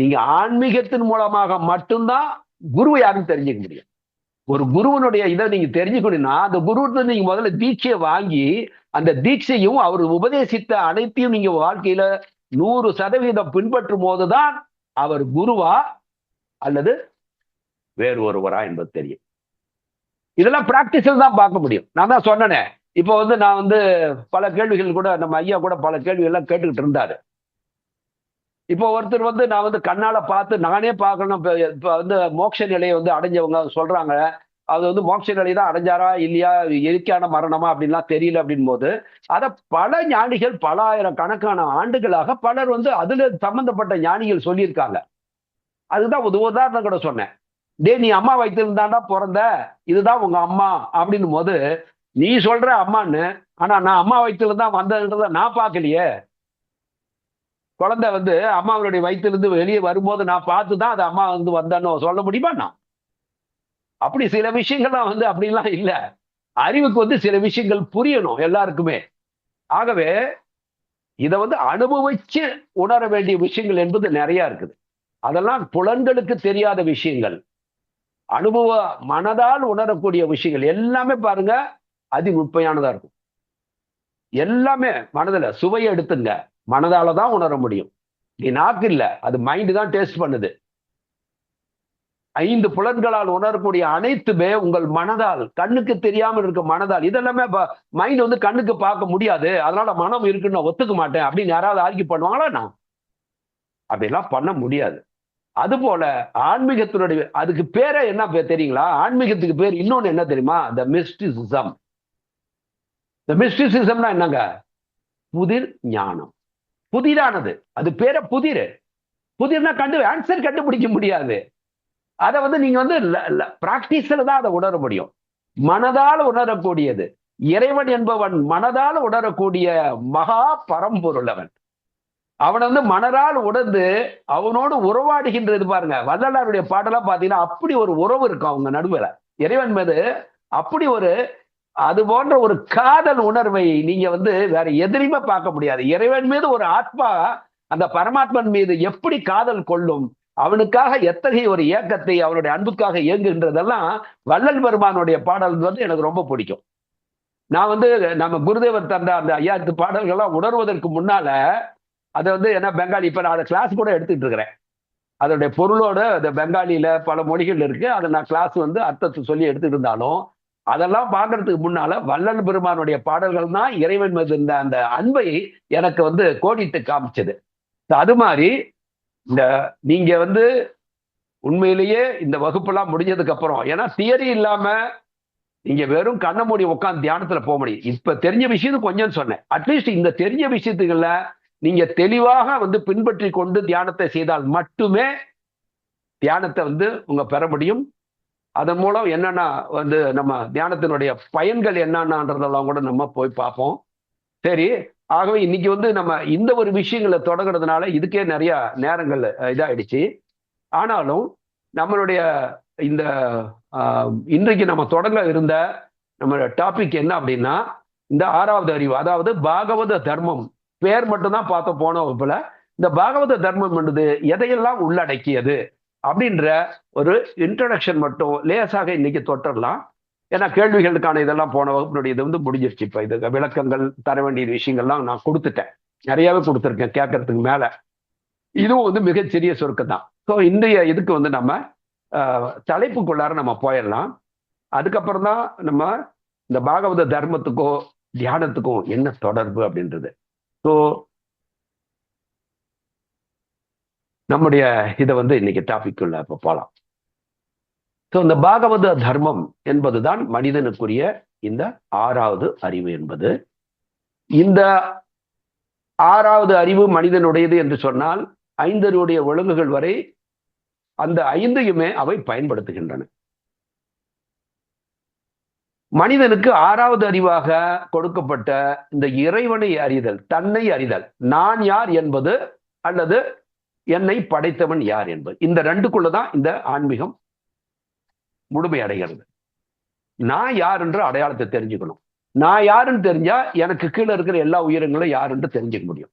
நீங்க ஆன்மீகத்தின் மூலமாக மட்டும்தான் குரு யாருன்னு தெரிஞ்சுக்க முடியும். ஒரு குருவனுடைய இதை நீங்க தெரிஞ்சுக்கணும்னா அந்த குருட்டு நீங்க முதல்ல தீட்சையை வாங்கி அந்த தீட்சையும் அவர் உபதேசித்த அனைத்தையும் நீங்க வாழ்க்கையில நூறு சதவீதம் பின்பற்றும் போதுதான் அவர் குருவா அல்லது வேறு ஒருவரா என்பது தெரியும். இதெல்லாம் பிராக்டிஸில் தான் பார்க்க முடியும். நான் தான் சொன்னனே. இப்போ வந்து நான் வந்து பல கேள்விகள் கூட நம்ம ஐயா கூட பல கேள்விகள்லாம் கேட்டுக்கிட்டு இருந்தாரு. இப்போ ஒருத்தர் வந்து நான் வந்து கண்ணால பார்த்து நானே பார்க்கணும். இப்போ இப்போ வந்து மோட்ச நிலையை வந்து அடைஞ்சவங்க சொல்றாங்க. அது வந்து மோட்ச நிலை தான் அடைஞ்சாரா இல்லையா இயற்கையான மரணமா அப்படின்லாம் தெரியல அப்படின் போது அதை பல ஞானிகள் பல ஆயிரம் கணக்கான ஆண்டுகளாக பலர் வந்து அதுல சம்பந்தப்பட்ட ஞானிகள் சொல்லியிருக்காங்க. அதுதான் ஒரு உதாரணம் கூட சொன்னேன். டே நீ அம்மா வைத்திருந்தாண்டா பிறந்த? இதுதான் உங்க அம்மா அப்படின்னும் போது நீ சொல்ற அம்மான்னு ஆனா நான் அம்மா வயிற்றுல தான் வந்ததுன்றத நான் பார்க்கலையே. குழந்தை வந்து அம்மாவுடைய வயிற்றுலேருந்து வெளியே வரும்போது நான் பார்த்து தான் அது அம்மா வந்து வந்தான்னு சொல்ல முடியுமா நான்? அப்படி சில விஷயங்கள்லாம் வந்து அப்படிலாம் இல்லை. அறிவுக்கு வந்து சில விஷயங்கள் புரியணும் எல்லாருக்குமே. ஆகவே இதை வந்து அனுபவிச்சு உணர வேண்டிய விஷயங்கள் என்பது நிறைய இருக்குது. அதெல்லாம் புலன்களுக்கு தெரியாத விஷயங்கள். அனுபவ மனதால் உணரக்கூடிய விஷயங்கள் எல்லாமே பாருங்க அதி நுட்பையானதா இருக்கும். எல்லாமே மனதில் சுவையை எடுத்துங்க. மனதால தான் உணர முடியும். நீ நாக்கு இல்லை அது மைண்டு தான் டேஸ்ட் பண்ணுது. ஐந்து புலன்களால் உணரக்கூடிய அனைத்துமே உங்கள் மனதால் கண்ணுக்கு தெரியாமல் இருக்க மனதால். இதெல்லாமே மைண்ட் வந்து கண்ணுக்கு பார்க்க முடியாது. அதனால மனம் இருக்குன்னு நான் ஒத்துக்க மாட்டேன் அப்படின்னு யாராவது ஆர்கி பண்ணுவாங்களா நான் அப்படிலாம் பண்ண முடியாது. அது போல ஆன்மீகத்தினுடைய அதுக்கு பேரே என்ன பேர் தெரியுங்களா? ஆன்மீகத்துக்கு பேர் இன்னொன்னு என்ன தெரியுமா? த மிஸ்டிசிசம் த மிஸ்டிசிசம்னா என்னங்க? புதிர் ஞானம். புதிரானது. அது பேரை புதிர். புதிர்னா கண்டு ஆன்சர் கண்டுபிடிக்க முடியாது. அதை வந்து நீங்க வந்து பிராக்டிஸ்ல தான் அதை உணர முடியும். மனதால் உணரக்கூடியது. இறைவன் என்பவன் மனதால் உணரக்கூடிய மகா பரம்பொருள் அவன் அவன் வந்து மனதால் உணர்ந்து அவனோடு உறவாடுகின்றது பாருங்க. வள்ளலாருடைய பாட்டெல்லாம் பாத்தீங்கன்னா அப்படி ஒரு உறவு இருக்கும் அவங்க நடுவில். இறைவன் மீது அப்படி ஒரு அது போன்ற ஒரு காதல் உணர்வை நீங்க வந்து வேற எதிரியுமே பார்க்க முடியாது. இறைவன் மீது ஒரு ஆத்மா அந்த பரமாத்மன் மீது எப்படி காதல் கொள்ளும்? அவனுக்காக எத்தகைய ஒரு இயக்கத்தை அவனுடைய அன்புக்காக இயங்குகின்றதெல்லாம் வள்ளல் பெருமானுடைய பாடல் வந்து எனக்கு ரொம்ப பிடிக்கும். நான் வந்து நம்ம குருதேவர் தந்த அந்த ஐயாயிரத்து பாடல்கள்லாம் உணர்வதற்கு முன்னால அதை வந்து என்ன பெங்காலி இப்ப நான் அதை கிளாஸ் கூட எடுத்துட்டு இருக்கிறேன். அதனுடைய பொருளோட அந்த பெங்காலியில பல மொழிகள் இருக்கு. அதை நான் கிளாஸ் வந்து அர்த்தத்தை சொல்லி எடுத்துட்டு இருந்தாலும் அதெல்லாம் பார்க்கறதுக்கு முன்னால வல்லன் பெருமானுடைய பாடல்கள் தான் இறைவன் மீது இருந்த அந்த அன்பை எனக்கு வந்து கோடிட்டு காமிச்சது. அது மாதிரி இந்த நீங்க வந்து உண்மையிலேயே இந்த வகுப்பெல்லாம் முடிஞ்சதுக்கு அப்புறம் ஏன்னா தியரி இல்லாம நீங்க வெறும் கண்ண மூடி உட்காந்து தியானத்துல போக முடியும். இப்ப தெரிஞ்ச விஷயத்து கொஞ்சம் சொன்னேன். அட்லீஸ்ட் இந்த தெரிஞ்ச விஷயத்துக்குள்ள நீங்க தெளிவாக வந்து பின்பற்றி கொண்டு தியானத்தை செய்தால் மட்டுமே தியானத்தை வந்து உங்க பெற முடியும். அதன் மூலம் என்னன்னா வந்து நம்ம தியானத்தினுடைய பயன்கள் என்னென்னன்றதெல்லாம் கூட நம்ம போய் பார்ப்போம். சரி ஆகவே இன்னைக்கு வந்து நம்ம இந்த ஒரு விஷயங்களை தொடங்குறதுனால இதுக்கே நிறைய நேரங்கள் இதாயிடுச்சு. ஆனாலும் நம்மளுடைய இந்த இன்றைக்கு நம்ம தொடங்க இருந்த நம்ம டாபிக் என்ன அப்படின்னா இந்த ஆறாவது அறிவு அதாவது பாகவத தர்மம். பேர் மட்டும்தான் பார்த்த போன வகுப்புல இந்த பாகவத தர்மம் என்பது எதையெல்லாம் உள்ளடக்கியது? அப்படின்ற ஒரு இன்ட்ரடக்ஷன் மட்டும் லேசாக இன்னைக்கு தொட்டரலாம் ஏன்னா கேள்விகளுக்கான இதெல்லாம் போன வகுப்பினுடைய இது வந்து முடிஞ்சிருச்சு. இப்போ இது விளக்கங்கள் தர வேண்டிய விஷயங்கள்லாம் நான் கொடுத்துட்டேன். நிறையாவே கொடுத்துருக்கேன் கேட்கறதுக்கு மேல. இதுவும் வந்து மிகச்சிறிய சுருக்கம் தான் ஸோ இன்றைய இதுக்கு வந்து நம்ம தலைப்புக்குள்ளார நம்ம போயிடலாம். அதுக்கப்புறம் தான் நம்ம இந்த பாகவத தர்மத்துக்கோ தியானத்துக்கும் என்ன தொடர்பு அப்படின்றது. ஸோ நம்முடைய இதை வந்து இன்னைக்கு டாபிக் உள்ள இப்போ போகலாம் ஸோ இந்த பாகவத தர்மம் என்பதுதான் மனிதனுக்குரிய இந்த ஆறாவது அறிவு என்பது. இந்த ஆறாவது அறிவு மனிதனுடையது என்று சொன்னால் ஐந்தருடைய ஒழுங்குகள் வரை அந்த ஐந்தையுமே அவை பயன்படுத்துகின்றன. மனிதனுக்கு ஆறாவது அறிவாக கொடுக்கப்பட்ட இந்த இறைவனை அறிதல் தன்னை அறிதல் நான் யார் என்பது அல்லது என்னை படைத்தவன் யார் என்பது. இந்த ரெண்டுக்குள்ளதான் இந்த ஆன்மீகம் முழுமை அடைகிறது. நான் யார் என்ற அடையாளத்தை தெரிஞ்சுக்கணும். நான் யாருன்னு தெரிஞ்சா எனக்கு கீழே இருக்கிற எல்லா உயிரங்களும் யாருன்னு தெரிஞ்சுக்க முடியும்.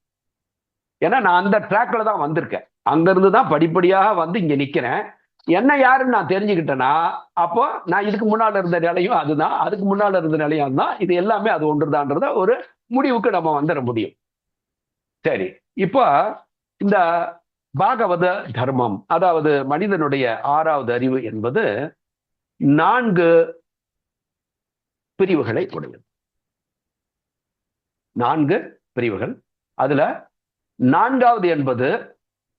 ஏன்னா நான் அந்த ட்ராக்ல தான் வந்திருக்கேன். அங்கிருந்து தான் படிப்படியாக வந்து இங்க நிக்கிறேன். என்ன யாருன்னு நான் தெரிஞ்சுக்கிட்டேன்னா அப்போ நான் இதுக்கு முன்னால இருந்த நிலையும் அதுதான் அதுக்கு முன்னால இருந்த நிலையும் அதுதான். இது எல்லாமே அது ஒன்றுதான்றத ஒரு முடிவுக்கு நம்ம வந்துட முடியும். சரி இப்போ இந்த பாகவத தர்மம் அதாவது மனிதனுடைய ஆறாவது அறிவு என்பது நான்கு பிரிவுகளை உடையது நான்கு பிரிவுகள். அதுல நான்காவது என்பது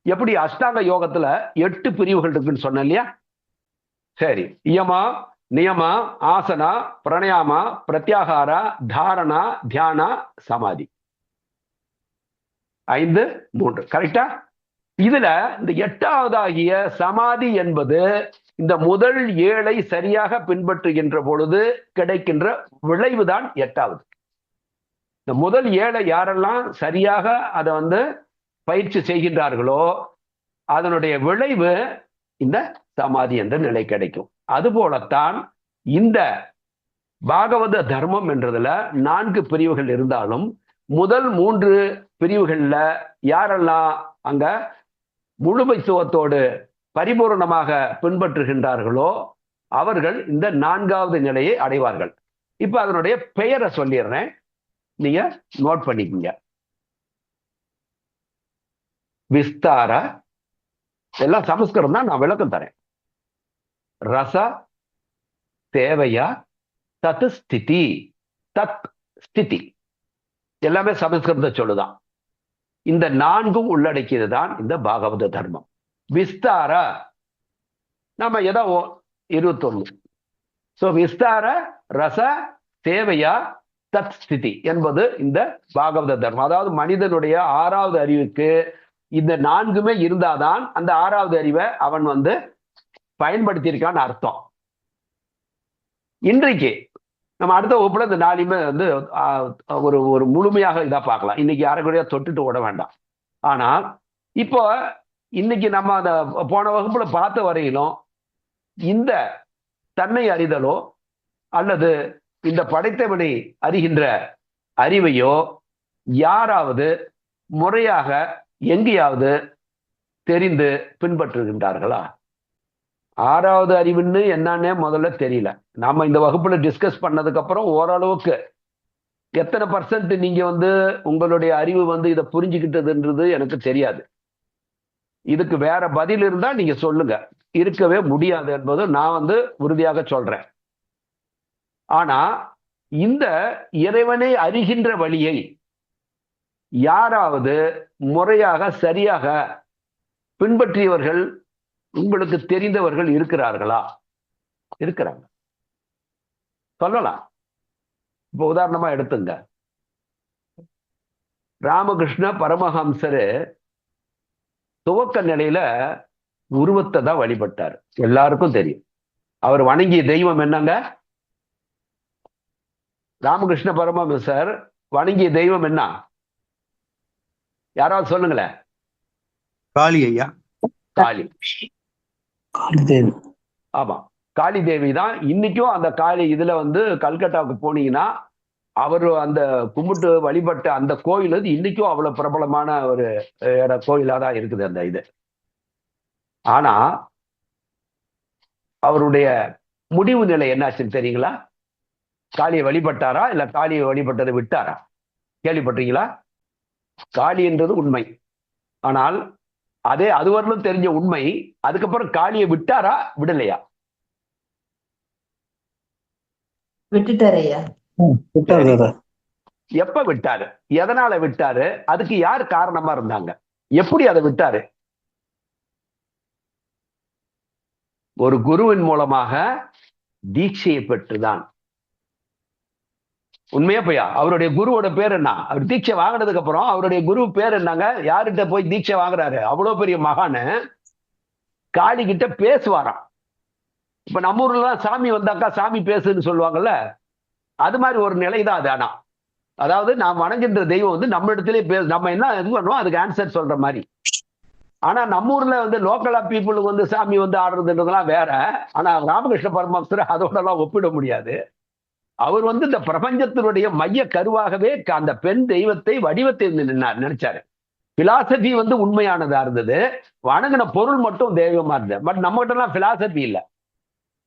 எப்படி அஷ்டாங்க யோகத்துல எட்டு பிரிவுகள் இருக்குன்னு சொன்னேன் இல்லையா? சரி இயமா நியமா ஆசனா பிரணயாமா பிரத்யாகாரா தாரணா தியானா சமாதி. ஐந்து மூன்று. கரெக்டா இதுல இந்த எட்டாவதாகிய சமாதி என்பது இந்த முதல் ஏழை சரியாக பின்பற்றுகின்ற பொழுது கிடைக்கின்ற விளைவுதான் எட்டாவது. இந்த முதல் ஏழை யாரெல்லாம் சரியாக அதை வந்து பயிற்சி செய்கின்றார்களோ அதனுடைய விளைவு இந்த சமாதி என்ற நிலை கிடைக்கும். அதுபோலத்தான் இந்த பாகவத தர்மம் என்றதுல நான்கு பிரிவுகள் இருந்தாலும் முதல் மூன்று பிரிவுகள்ல யாரெல்லாம் அங்க முழுமைத்துவத்தோடு பரிபூர்ணமாக பின்பற்றுகின்றார்களோ அவர்கள் இந்த நான்காவது நிலையை அடைவார்கள். இப்ப அதனுடைய பெயரை சொல்லிடுறேன். நீங்க நோட் பண்ணிக்கங்க. விஸ்தார எல்லாம் சமஸ்கிருதம் தான் நான் விளக்கம் தரேன். ரச தேவையா தத் ஸ்திதி தத் ஸ்திதி. எல்லாமே சமஸ்கிருத சொல்லுதான். இந்த நான்கும் உள்ளடக்கியது தான் இந்த பாகவத தர்மம். விஸ்தார நம்ம எதோ இருபத்தொன்னு. ஸோ விஸ்தார ரச தேவையா தத் ஸ்திதி என்பது இந்த பாகவத தர்மம். அதாவது மனிதனுடைய ஆறாவது அறிவுக்கு இந்த நான்குமே இருந்தாதான் அந்த ஆறாவது அறிவை அவன் வந்து பயன்படுத்தியிருக்கான்னு அர்த்தம். இன்றைக்கு நம்ம அடுத்த வகுப்புல இந்த நாளையுமே வந்து ஒரு ஒரு முழுமையாக இதா பார்க்கலாம். இன்னைக்கு அரைக்குறையா தொட்டுட்டு விட வேண்டாம். ஆனால் இப்போ இன்னைக்கு நம்ம அந்த போன வகுப்புல பார்த்த வரையிலும் இந்த தன்னை அறிதலோ அல்லது இந்த படைத்தவனை அறிகின்ற அறிவையோ யாராவது முறையாக எங்கேயாவது தெரிந்து பின்பற்றுகின்றார்களா? ஆறாவது அறிவுன்னு என்னன்னே முதல்ல தெரியல. நாம இந்த வகுப்புல டிஸ்கஸ் பண்ணதுக்கு அப்புறம் ஓரளவுக்கு எத்தனை பர்சன்ட் நீங்க வந்து உங்களுடைய அறிவு வந்து இதை புரிஞ்சுக்கிட்டதுன்றது எனக்கு தெரியாது. இதுக்கு வேற பதில் இருந்தா நீங்க சொல்லுங்க. இருக்கவே முடியாது என்பது நான் வந்து உறுதியாக சொல்றேன். ஆனா இந்த இறைவனை அறிகின்ற வழியை யாராவது முறையாக சரியாக பின்பற்றியவர்கள் உங்களுக்கு தெரிந்தவர்கள் இருக்கிறார்களா? இருக்கிறாங்க. சொல்லலாம். இப்ப உதாரணமா எடுத்துங்க. ராமகிருஷ்ண பரமஹம்சரு துவக்க நிலையில உருவத்தை தான் வழிபட்டார். எல்லாருக்கும் தெரியும். அவர் வணங்கிய தெய்வம் என்னங்க? ராமகிருஷ்ண பரமஹம்சர் வணங்கிய தெய்வம் என்ன? யாராவது சொல்லுங்களேன். காளி ஐயா காளி. காளிதேவி. ஆமா. காளி தேவி தான் இன்னைக்கும் அந்த காளி இதுல வந்து கல்கட்டாவுக்கு போனீங்கன்னா அவர் அந்த கும்பிட்டு வழிபட்ட அந்த கோயில் வந்து இன்னைக்கும் அவ்வளவு பிரபலமான ஒரு இட கோயிலா தான் இருக்குது அந்த இது. ஆனா அவருடைய முடிவு நிலை என்னாச்சுன்னு தெரியுங்களா? காளியை வழிபட்டாரா? இல்ல காளியை வழிபட்டதை விட்டாரா? கேள்விப்பட்டீங்களா காளி என்றது உண்மை. ஆனால் அதே அதுவரையிலும் தெரிஞ்ச உண்மை அதுக்கப்புறம் காளியை விட்டாரா விடலையா? விட்டுட்டாரு ஐயா விட்டாரு தாத்தா. எப்ப விட்டாரு? எதனால விட்டாரு? அதுக்கு யார் காரணமா இருந்தாங்க? எப்படி அதை விட்டாரு? ஒரு குருவின் மூலமாக தீட்சையை பெற்றுதான். உண்மையா பையா அவருடைய குருவோட பேர் என்ன? அவர் தீட்சை வாங்கினதுக்கு அப்புறம் அவருடைய குரு பேர் என்னங்க? யார்கிட்ட போய் தீட்சை வாங்குறாரு? அவ்வளவு பெரிய மகானு. காளி கிட்ட பேசுவாராம். இப்ப நம்ம ஊர்ல சாமி வந்தாக்கா சாமி பேசுன்னு சொல்லுவாங்கல்ல? அது மாதிரி ஒரு நிலை தான் அது ஆனா. அதாவது நாம் வணங்குகின்ற தெய்வம் வந்து நம்ம இடத்துலயே பேச நம்ம என்ன இது பண்ணுவோம்? அதுக்கு ஆன்சர் சொல்ற மாதிரி. ஆனா நம்ம ஊர்ல வந்து லோக்கலா பீப்புளுக்கு வந்து சாமி வந்து ஆடுறதுன்றதெல்லாம் வேற. ஆனா ராமகிருஷ்ண பரமஹம்சர் அதோட எல்லாம் ஒப்பிட முடியாது. அவர் வந்து இந்த பிரபஞ்சத்தினுடைய மைய கருவாகவே அந்த பெண் தெய்வத்தை வடிவத்தை நினைச்சாரு. பிலாசபி வந்து உண்மையானதா இருந்தது. வணங்கின பொருள் மட்டும் தெய்வமா இருந்தது. பட் நம்ம கிட்ட எல்லாம் பிலாசபி இல்லை.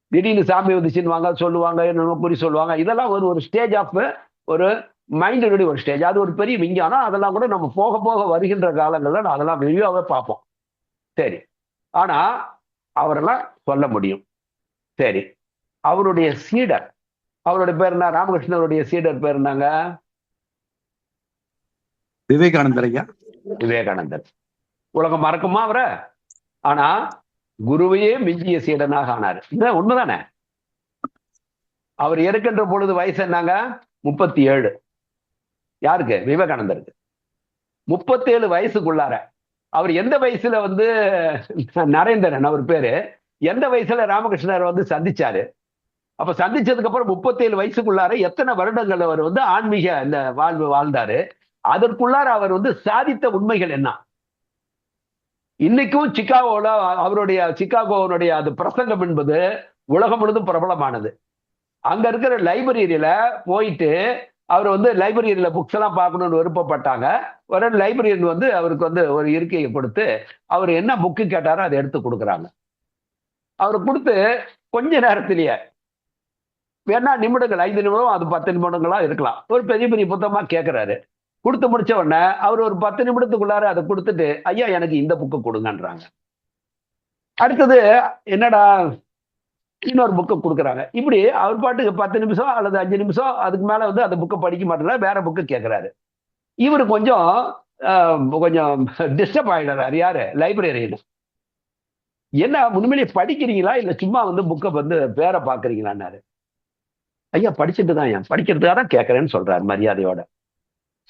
திடீர்னு சாமி வந்துச்சுன்னு சொல்லுவாங்க என்னென்ன குறி சொல்லுவாங்க. இதெல்லாம் ஒரு ஒரு ஸ்டேஜ் ஆஃப் ஒரு மைண்டினுடைய ஒரு ஸ்டேஜ் அது ஒரு பெரிய விஞ்ஞானம். அதெல்லாம் கூட நம்ம போக போக வருகின்ற காலங்களில் நான் அதெல்லாம் வெளியாகவே பார்ப்போம். சரி. ஆனா அவரெல்லாம் சொல்ல முடியும். சரி. அவருடைய சீடர் அவருடைய பேர் என்ன? ராமகிருஷ்ணருடைய சீடர் பேர் என்னங்க? விவேகானந்தர் ஐயா. விவேகானந்தர். உலகம் மறக்குமா அவரை? ஆனா குருவையே மிஞ்சிய சீடனாக ஆனார். இது உண்மைதானே? அவர் இருக்கின்ற பொழுது வயசு என்னங்க? முப்பத்தி ஏழு யாருக்கு? விவேகானந்தருக்கு. முப்பத்தேழு வயசுக்குள்ளார. அவர் எந்த வயசுல வந்து நரேந்திரன் அவர் பேரு எந்த வயசுல ராமகிருஷ்ணர் வந்து சந்திச்சாரு? அப்ப சந்திச்சதுக்கு அப்புறம் முப்பத்தேழு வயசுக்குள்ளார எத்தனை வருடங்கள் அவர் வந்து ஆன்மீக இந்த வாழ்வு வாழ்ந்தாரு அதற்குள்ளார அவர் வந்து சாதித்த உண்மைகள் என்ன? இன்னைக்கும் சிக்காகோல அவருடைய சிக்காகோனுடைய அது பிரசங்கம் என்பது உலகம் முழுதும் பிரபலமானது. அங்க இருக்கிற லைப்ரரியில போயிட்டு அவர் வந்து லைப்ரரியில புக்ஸ் எல்லாம் பார்க்கணும்னு விருப்பப்பட்டாங்க. ஒரு லைப்ரரியன் வந்து அவருக்கு வந்து ஒரு இருக்கையை கொடுத்து அவர் என்ன புக்கு கேட்டாரோ அதை எடுத்து கொடுக்குறாங்க. அவர் கொடுத்து கொஞ்ச நேரத்திலேயே வேணா நிமிடங்கள் ஐந்து நிமிடம் அது பத்து நிமிடங்களா இருக்கலாம். ஒரு பெரிய பெரிய புத்தகமா கேட்கிறாரு கொடுத்து முடிச்ச உடனே அவர் ஒரு பத்து நிமிடத்துக்குள்ளார அதை கொடுத்துட்டு ஐயா எனக்கு இந்த புக்கு கொடுங்கன்றாங்க. அடுத்தது என்னடா இன்னொரு புக்கை கொடுக்குறாங்க. இப்படி அவர் பாட்டுக்கு பத்து நிமிஷம் அல்லது அஞ்சு நிமிஷம் அதுக்கு மேல வந்து அந்த புக்கை படிக்க மாட்டேங்கிறார் வேற புக்கு கேட்கிறாரு இவர் கொஞ்சம் கொஞ்சம் டிஸ்டர்ப் ஆகிடுறாரு யாரு? லைப்ரரியில் என்ன உண்மையிலேயே படிக்கிறீங்களா? இல்லை சும்மா வந்து புக்கை வந்து பேரை பார்க்குறீங்களான்னாரு. ஐயா படிச்சுட்டு தான் ஏன் படிக்கிறதுக்காக தான் கேட்கறேன்னு சொல்றாரு மரியாதையோட.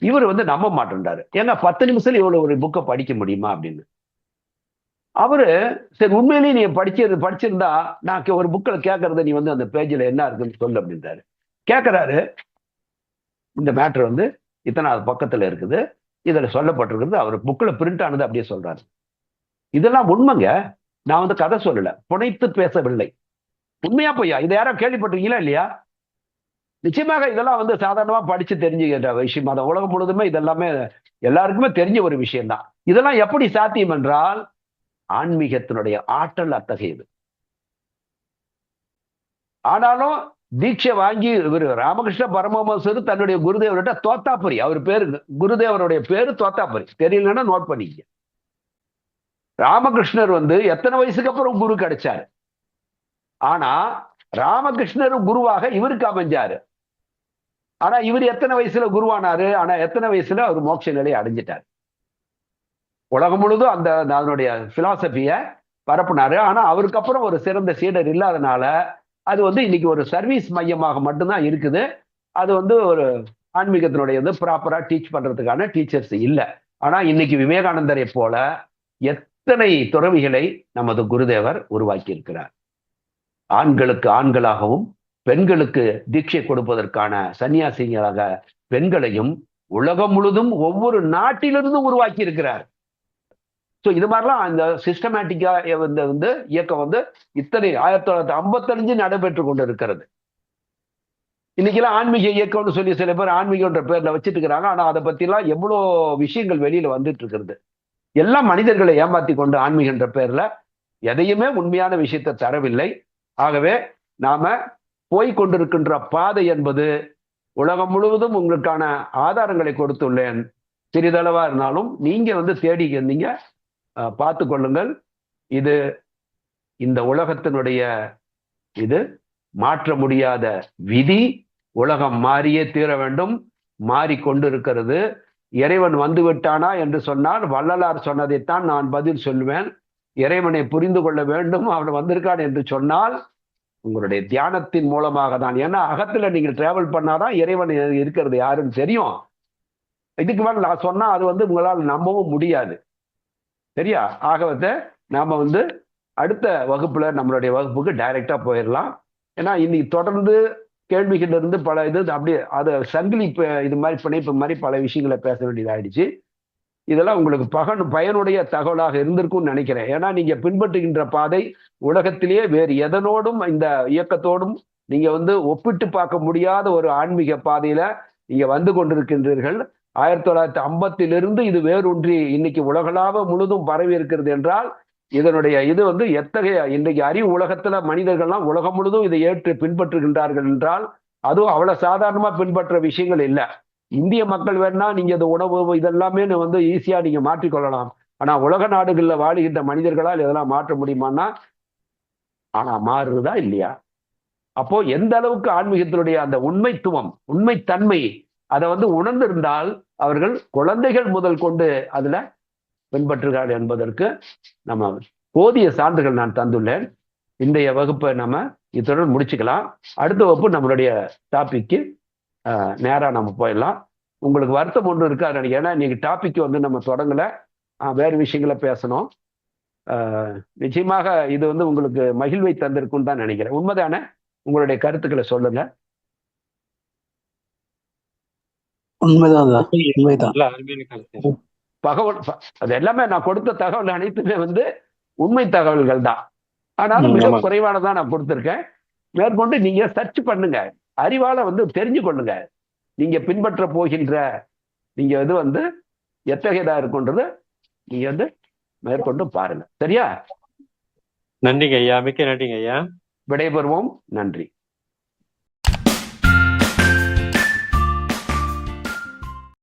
இவர் வந்து நம்ப மாட்டேன்றாரு. ஏங்க பத்து நிமிஷத்துல இவ்வளவு ஒரு புக்கை படிக்க முடியுமா அப்படின்னு. அவரு சரி உண்மையிலேயே நீ படிச்சது படிச்சிருந்தா நான் ஒரு புக்கில் கேட்கறத நீ வந்து அந்த பேஜில் என்ன இருக்குன்னு சொல்லு அப்படின்றாரு. கேட்குறாரு இந்த மேட்ரு வந்து இத்தனாவது பக்கத்துல இருக்குது. இதில் சொல்லப்பட்டிருக்கிறது அவர் புக்கில் பிரிண்ட் ஆனது அப்படியே சொல்றாரு. இதெல்லாம் உண்மைங்க. நான் வந்து கதை சொல்லல. புனைத்து பேசவில்லை. உண்மையா பொய்யா? இதை யாரோ கேள்விப்பட்டிருக்கீங்களா இல்லையா? நிச்சயமாக இதெல்லாம் வந்து சாதாரணமா படிச்சு தெரிஞ்சுக்கிற விஷயம். அதை உலகம் முழுதுமே இதெல்லாமே எல்லாருக்குமே தெரிஞ்ச ஒரு விஷயம்தான். இதெல்லாம் எப்படி சாத்தியம் என்றால் ஆன்மீகத்தினுடைய ஆற்றல் அத்தகையது. ஆனாலும் தீட்சை வாங்கி இவர் ராமகிருஷ்ண பரமஹம்சர் தன்னுடைய குருதேவர்கிட்ட தோத்தாபுரி அவர் பேரு குருதேவருடைய பேரு தோத்தாபுரி தெரியலன்னா நோட் பண்ணிக்க ராமகிருஷ்ணர் வந்து எத்தனை வயசுக்கு அப்புறம் குரு கிடைச்சாரு? ஆனா ராமகிருஷ்ணர் குருவாக இவருக்கு அமைஞ்சாரு. ஆனா இவர் எத்தனை வயசுல குருவானாரு? ஆனா எத்தனை வயசுல அவர் மோட்ச நிலையை அடைஞ்சிட்டாரு? உலகம் முழுதும் அந்த அதனுடைய பிலாசபிய பரப்புனாரு. ஆனா அவருக்கு அப்புறம் ஒரு சிறந்த சீடர் இல்லாதனால அது வந்து இன்னைக்கு ஒரு சர்வீஸ் மையமாக மட்டும்தான் இருக்குது. அது வந்து ஒரு ஆன்மீகத்தினுடைய வந்து ப்ராப்பரா டீச் பண்றதுக்கான டீச்சர்ஸ் இல்லை. ஆனா இன்னைக்கு விவேகானந்தரை போல எத்தனை துறவிகளை நமது குருதேவர் உருவாக்கி இருக்கிறார் ஆண்களுக்கு ஆண்களாகவும் பெண்களுக்கு தீட்சை கொடுப்பதற்கான சன்னியாசிகளாக பெண்களையும் உலகம் முழுதும் ஒவ்வொரு நாட்டிலிருந்தும் உருவாக்கி இருக்கிறார். ஸோ இது மாதிரிலாம் அந்த சிஸ்டமேட்டிக்கா வந்து வந்து இயக்கம் வந்து இத்தனை ஆயிரத்தி தொள்ளாயிரத்தி ஐம்பத்தஞ்சு நடைபெற்று கொண்டு இருக்கிறது இன்னைக்கெல்லாம் ஆன்மீக இயக்கம்னு சொல்லி சில பேர் ஆன்மீகன்ற பேர்ல வச்சுட்டு இருக்கிறாங்க. ஆனா அதை பத்திலாம் எவ்வளோ விஷயங்கள் வெளியில வந்துட்டு இருக்கிறது எல்லாம் மனிதர்களை ஏமாத்தி கொண்டு ஆன்மீகன்ற பேர்ல எதையுமே உண்மையான விஷயத்தை தரவில்லை. ஆகவே நாம போய்கொண்டிருக்கின்ற பாதை என்பது உலகம் முழுவதும் உங்களுக்கான ஆதாரங்களை கொடுத்துள்ளேன். சிறிதளவா இருந்தாலும் நீங்க வந்து தேடி இருந்தீங்க பார்த்து கொள்ளுங்கள். இது இந்த உலகத்தினுடைய இது மாற்ற முடியாத விதி. உலகம் மாறியே தீர வேண்டும். மாறிக்கொண்டிருக்கிறது இறைவன் வந்து விட்டானா என்று சொன்னால் வள்ளலார் சொன்னதைத்தான் நான் பதில் சொல்லுவேன் இறைவனை புரிந்து கொள்ள வேண்டும். அவன் வந்திருக்கான் என்று சொன்னால் உங்களுடைய தியானத்தின் மூலமாக தான். ஏன்னா அகத்துல நீங்கள் டிராவல் பண்ணாதான் இறைவன் இருக்கிறது யாருன்னு தெரியும். இதுக்கு மேல நான் சொன்னா அது வந்து உங்களால் நம்பவும் முடியாது. சரியா? ஆகவத்தை நாம வந்து அடுத்த வகுப்புல நம்மளுடைய வகுப்புக்கு டைரக்டா போயிடலாம் ஏன்னா இன்னைக்கு தொடர்ந்து கேள்விகள் இருந்து பல இது அப்படியே அதை சங்கிலி இது மாதிரி பிணைப்பு மாதிரி பல விஷயங்களை பேச வேண்டியதாயிடுச்சு. இதெல்லாம் உங்களுக்கு பகன் பயனுடைய தகவலாக இருந்திருக்கும்னு நினைக்கிறேன். ஏன்னா நீங்க பின்பற்றுகின்ற பாதை உலகத்திலேயே வேறு எதனோடும் இந்த இயக்கத்தோடும் நீங்க வந்து ஒப்பிட்டு பார்க்க முடியாத ஒரு ஆன்மீக பாதையில நீங்க வந்து கொண்டிருக்கின்றீர்கள். ஆயிரத்தி தொள்ளாயிரத்தி ஐம்பத்திலிருந்து இது வேரூன்றி இன்னைக்கு உலகளாவ முழுதும் பரவி இருக்கிறது என்றால் இதனுடைய இது வந்து எத்தகைய இன்றைக்கு அறிவு உலகத்துல மனிதர்கள்லாம் உலகம் முழுதும் இதை ஏற்று பின்பற்றுகின்றார்கள் என்றால் அதுவும் அவ்வளவு சாதாரணமா பின்பற்ற விஷயங்கள் இல்லை. இந்திய மக்கள் வேணா நீங்க இந்த உணவு இதெல்லாமே வந்து ஈஸியா நீங்க மாற்றிக்கொள்ளலாம். ஆனா உலக நாடுகள்ல வாழுகின்ற மனிதர்களால் இதெல்லாம் மாற்ற முடியுமான்னா ஆனா மாறுறதா இல்லையா? அப்போ எந்த அளவுக்கு ஆன்மீகத்தினுடைய அந்த உண்மைத்துவம் உண்மைத்தன்மை அதை வந்து உணர்ந்திருந்தால் அவர்கள் குழந்தைகள் முதல் கொண்டு அதுல பின்பற்றுகிறார்கள் என்பதற்கு நம்ம போதிய சான்றுகள் நான் தந்துள்ளேன். இன்றைய வகுப்பை நம்ம இத்துடன் முடிச்சுக்கலாம். அடுத்த வகுப்பு நம்மளுடைய டாபிக்கு நேரா நம்ம போயிடலாம். உங்களுக்கு வருத்தம் ஒன்று இருக்காது நினைக்கிறேன். ஏன்னா இன்னைக்கு டாபிக் வந்து நம்ம தொடங்கல. ஆஹ் வேறு விஷயங்களை பேசணும். ஆஹ் நிச்சயமாக இது வந்து உங்களுக்கு மகிழ்வை தந்திருக்கும்னு தான் நினைக்கிறேன். உண்மைதானே? உங்களுடைய கருத்துக்களை சொல்லுங்க. உண்மைதான் தகவல் அது எல்லாமே நான் கொடுத்த தகவல் அனைத்துமே வந்து உண்மை தகவல்கள் தான். ஆனாலும் மிக. குறைவானதான் நான் கொடுத்திருக்கேன். மேற்கொண்டு நீங்க சர்ச் பண்ணுங்க. அறிவால வந்து தெரிஞ்சு கொள்ளுங்க நீங்க பின்பற்ற போகின்ற நீங்க இது வந்து எத்தகையதா இருக்குன்றது நீங்க வந்து மேற்கொண்டு பாருங்க. சரியா? நன்றிங்க ஐயா. மிக்க நன்றிங்க ஐயா. விடைபெறுவோம். நன்றி.